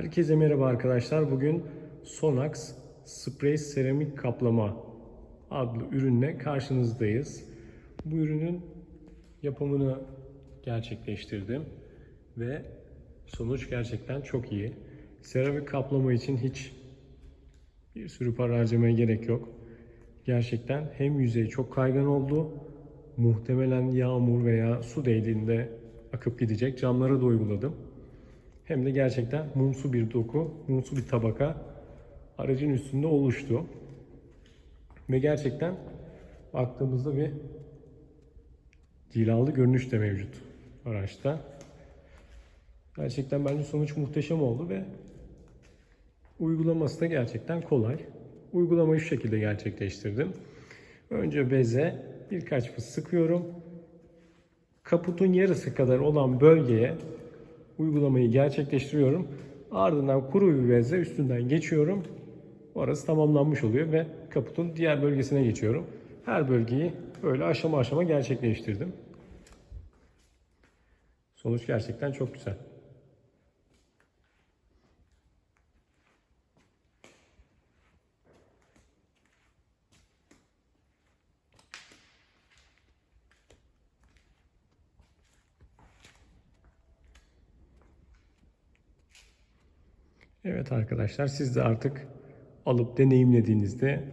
Herkese merhaba arkadaşlar. Bugün Sonax Spray Seramik Kaplama adlı ürünle karşınızdayız. Bu ürünün yapımını gerçekleştirdim ve sonuç gerçekten çok iyi. Seramik kaplama için hiç bir sürü para harcamaya gerek yok. Gerçekten hem yüzey çok kaygan oldu, muhtemelen yağmur veya su değdiğinde akıp gidecek camlara da uyguladım. Hem de gerçekten mumsu bir doku, mumsu bir tabaka aracın üstünde oluştu. Ve gerçekten baktığımızda bir cilalı görünüş de mevcut araçta. Gerçekten bence sonuç muhteşem oldu ve uygulaması da gerçekten kolay. Uygulamayı şu şekilde gerçekleştirdim. Önce beze birkaç fıs sıkıyorum. Kaputun yarısı kadar olan bölgeye uygulamayı gerçekleştiriyorum. Ardından kuru bir bezle üstünden geçiyorum. Orası tamamlanmış oluyor ve kaputun diğer bölgesine geçiyorum. Her bölgeyi böyle aşama aşama gerçekleştirdim. Sonuç gerçekten çok güzel. Evet arkadaşlar siz de artık alıp deneyimlediğinizde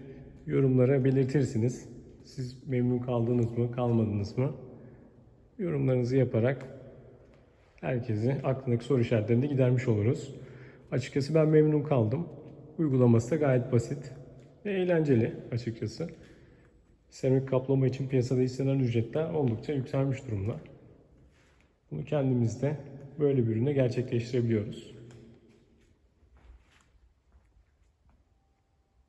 yorumlara belirtirsiniz. Siz memnun kaldınız mı, kalmadınız mı? Yorumlarınızı yaparak herkesi aklındaki soru işaretlerini de gidermiş oluruz. Açıkçası ben memnun kaldım. Uygulaması da gayet basit ve eğlenceli açıkçası. Seramik kaplama için piyasada istenen ücretler oldukça yükselmiş durumda. Bunu kendimiz de böyle bir ürüne gerçekleştirebiliyoruz.